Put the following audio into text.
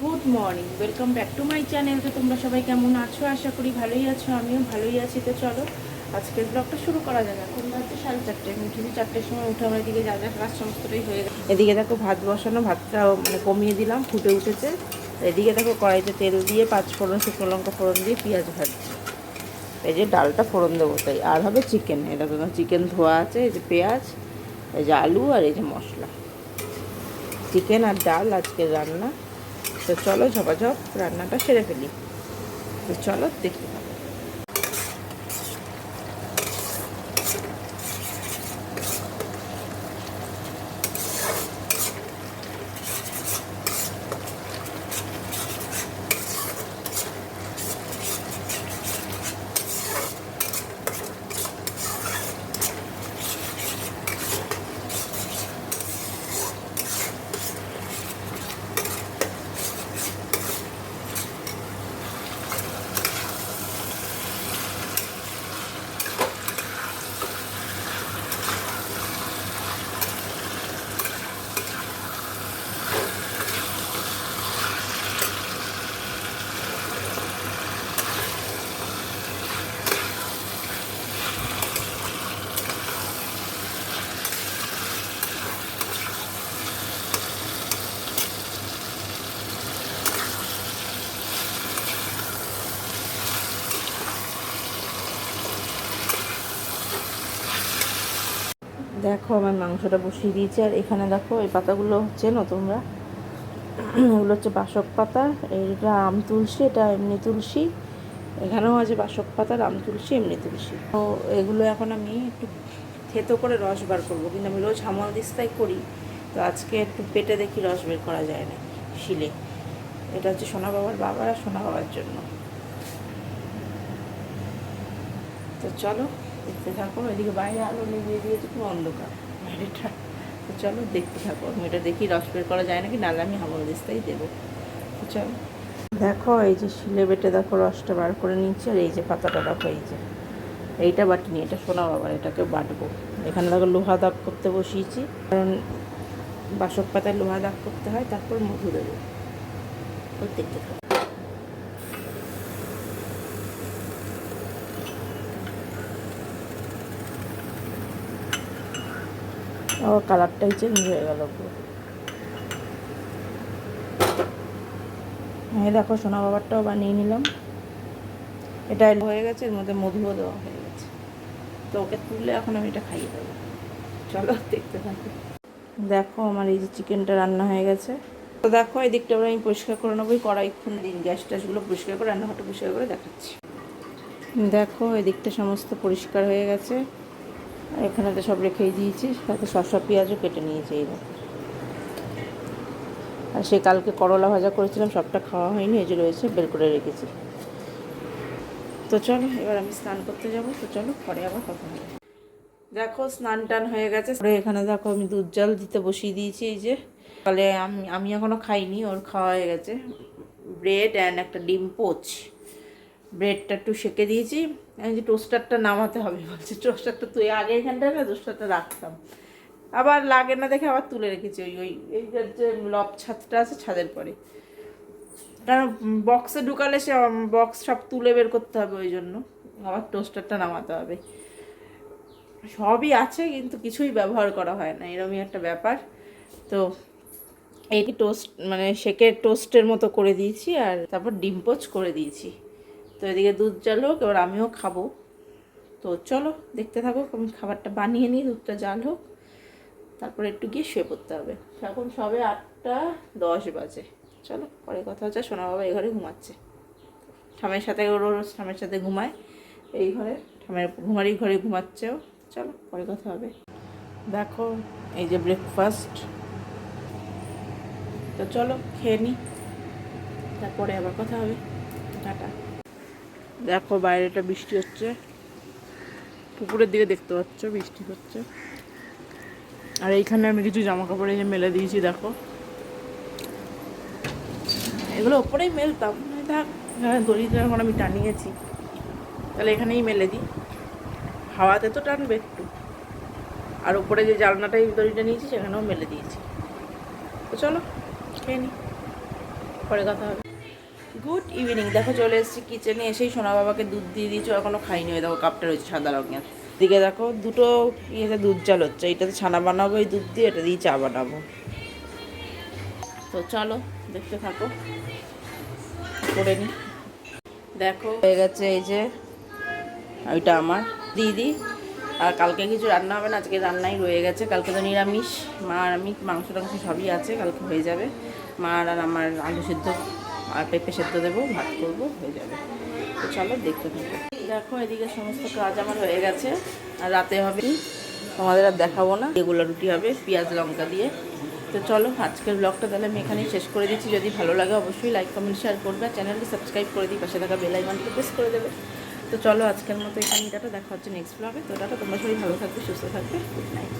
Good morning welcome back to my channel তো তোমরা সবাই কেমন আছো? আশা করি ভালোই আছো, আমিও ভালোই আছি। তো চলো, আজকের ব্লগটা শুরু করা যাক। এখন হচ্ছে সাড়ে চারটে। আমি উঠেছি চারটের সময়, উঠে আমার এদিকে যা যা কাজ সমস্তটাই হয়ে গেছে। এদিকে দেখো ভাত বসানো ভাতটা মানে কমিয়ে দিলাম, ফুটে উঠেছে। এদিকে দেখো কড়াইতে তেল দিয়ে পাঁচ ফোড়ন, শুকনো লঙ্কা ফোড়ন দিয়ে পেঁয়াজ ভাজছি। এই যে ডালটা ফোড়ন দেবো, তাই। আর হবে চিকেন এটা তো চিকেন ধোয়া আছে, এই যে পেঁয়াজ, এই যে আলু, আর এই যে মশলা। চিকেন আর ডাল আজকের রান্না। তো চলো ঝপাঝপ রান্নাটা সেরে ফেলি। তো চলো দেখি। দেখো আমার মাংসটা বসিয়ে দিয়েছি, আর এখানে দেখো এই পাতাগুলো হচ্ছে না তোমরা এগুলো হচ্ছে বাসক পাতা এটা আম তুলসী, এটা এমনি তুলসী। এখানেও আছে বাসক পাতা, আম তুলসী, এমনি তুলসী। তো এগুলো এখন আমি একটু থেতো করে রস বার করব, কিন্তু আমি রোজ হামল দিস্তাই করি। তো আজকে একটু পেটে দেখি রস বের করা যায় না শিলে। এটা হচ্ছে সোনা বাবার বাবার আর সোনা বাবার জন্য। তো চলো দেখতে থাকো, এদিকে বাইরে আলো নিভিয়ে দিয়েছে খুব অন্ধকার। বাইরেটা, তো চলো দেখতে থাকো। আমি এটা দেখি, রস বের করা যায় নাকি? নাহলে আমি হামল দিস্তাই দেবো। তো চলো। দেখো, এই যে শিলে বেটে দেখো, রসটা বার করে নিচ্ছি আর এই যে পাতাটা দেখো, এই যে। এইটা বাটিনি এটা সোনা বাবার এটাকে বাটবো। এখানে দেখো লোহা দাগ করতে বসিয়েছি, কারণ বাসক পাতায় লোহা দাগ করতে হয়, তারপর মধু দেবো। দেখতে থাকো। ও কালারটাই চেঞ্জ হয়ে গেল এই দেখো, সোনা বাবারটাও বানিয়ে নিলাম। এটা হয়ে গেছে, এর মধ্যে মধুও দেওয়া হয়ে গেছে। তো ওকে তুললে এখন আমি এটা খাইয়ে দেবো। চলো, দেখতে থাকি। দেখো, আমার এই যে চিকেনটা রান্না হয়ে গেছে। তো দেখো, এই দিকটা আমি পরিষ্কার করে নেব। কড়াই খুন দিন গ্যাস ট্যাসগুলো পরিষ্কার করে, রান্নাঘরটা পরিষ্কার করে দেখাচ্ছি। দেখো, এই দিকটা সমস্ত পরিষ্কার হয়ে গেছে। আর এখানে তো সব রেখেই দিয়েছি, সাথে শসা, পেঁয়াজও কেটে নিয়েছি এই আর সে কালকে করলা ভাজা করেছিলাম, সবটা খাওয়া হয়নি, এই যে রয়েছে, বের করে রেখেছি। তো চলো, এবার আমি স্নান করতে যাব, তো চলো, পরে আবার কথা হবে। দেখো, স্নান টান হয়ে গেছে। এখানে দেখো, আমি দুধ জল দিতে বসিয়ে দিয়েছি, এই যে। তাহলে আমি আমি এখনও খাইনি, ওর খাওয়া হয়ে গেছে। ব্রেড অ্যান্ড একটা ডিম পোচ। ব্রেডটা একটু সেকে দিয়েছি। এই যে টোস্টারটা নামাতে হবে, বলছে টোস্টারটা তুই আগে এখানটায় না টোস্টারটা রাখতাম। আবার লাগে না দেখে আবার তুলে রেখেছি, ওই ওই, এই যে লব ছাদটা আছে ছাদের পরে। কারণ বক্সে ঢুকালে সে বক্স সব তুলে বের করতে হবে ওই জন্য, আবার টোস্টারটা নামাতে হবে। সবই আছে, কিন্তু কিছুই ব্যবহার করা হয় না এরকমই একটা ব্যাপার। তো এই টোস্ট মানে সেকে টোস্টের মতো করে দিয়েছি, আর তারপর ডিম পোচ করে দিয়েছি। তো এদিকে দুধ জাল হোক এবার আমিও খাব। তো চলো, দেখতে থাকুক আমি খাবারটা বানিয়ে নিই, দুধটা জাল হোক। তারপরে একটু গিয়ে শুয়ে পড়তে হবে। এখন সবে আটটা দশ বাজে। চলো, পরে কথা হচ্ছে, সোনা বাবা এই ঘরে ঘুমাচ্ছে। ঠামের সাথে ওর ওর ঠামের সাথে ঘুমায়। এই ঘরে, ঠামের ঘুমারই ঘরে ঘুমাচ্ছেও। চলো, পরে কথা হবে। দেখো, এই যে ব্রেকফাস্ট তো চলো, খেয়ে নিই। তারপরে আবার কথা হবে। টাটা। দেখো বাইরেটা বৃষ্টি হচ্ছে। পুকুরের দিকে দেখতে পাচ্ছ, বৃষ্টি হচ্ছে। আর এইখানে আমি কিছু জামা কাপড় যে মেলে দিয়েছি, দেখো। এগুলো ওপরেই মেলতাম। থাক, এখন আমি টানিয়েছি। তাহলে এখানেই মেলে দিই। হাওয়াতে তো টানবে একটু। আর উপরে যে জালনাটাই দড়িটা নিয়েছি, সেখানেও মেলে দিয়েছি। তো চলো, খেয়ে নিই পরে কথা হবে। Good evening. দেখো চলে এসেছি কিচেনে এসেই সোনা বাবাকে দুধ দিয়ে দিয়েছ এখনও খাইনি দেখো কাপটা রয়েছে সাদা রঙের। দিকে দেখো দুটো ইয়েতে দুধ চাল হচ্ছে এইটাতে ছানা বানাবো, এই দুধ দিয়ে এটা দিয়ে চা বানাবো। তো চলো, দেখতে থাকো। করে নি। দেখো, হয়ে গেছে এই যে, ওইটা আমার। দিদি, আর কালকে কিছু রান্না হবে না, আজকে রান্নাই রয়ে গেছে। কালকে তো নিরামিষ, মা আর আমি মাংস টাংস সবই আছে, কালকে হয়ে যাবে। মা আর আমার আলু সেদ্ধ আর পেঁপে সেদ্ধ দেবো, ভাত করব, হয়ে যাবে। তো চলো দেখতে থাকো। দেখো, এদিকে সমস্ত কাজ আমার হয়ে গেছে, আর রাতে হবে? তোমাদের আর দেখাবো না। এগুলো রুটি হবে, পেঁয়াজ লঙ্কা দিয়ে। তো চলো, আজকের ব্লগটা তাহলে আমি এখানেই শেষ করে দিচ্ছি। যদি ভালো লাগে, অবশ্যই লাইক কমেন্ট শেয়ার করবে। আর চ্যানেলটি সাবস্ক্রাইব করে দিই, পাশে থাকা বেল আইকনটি প্রেস করে দেবে। তো চলো, আজকের মতো এখানে ডাটা দেখা হচ্ছে নেক্সট ব্লগে তো ডাটা তোমরা সবাই ভালো থাকবে, সুস্থ থাকবে। Good night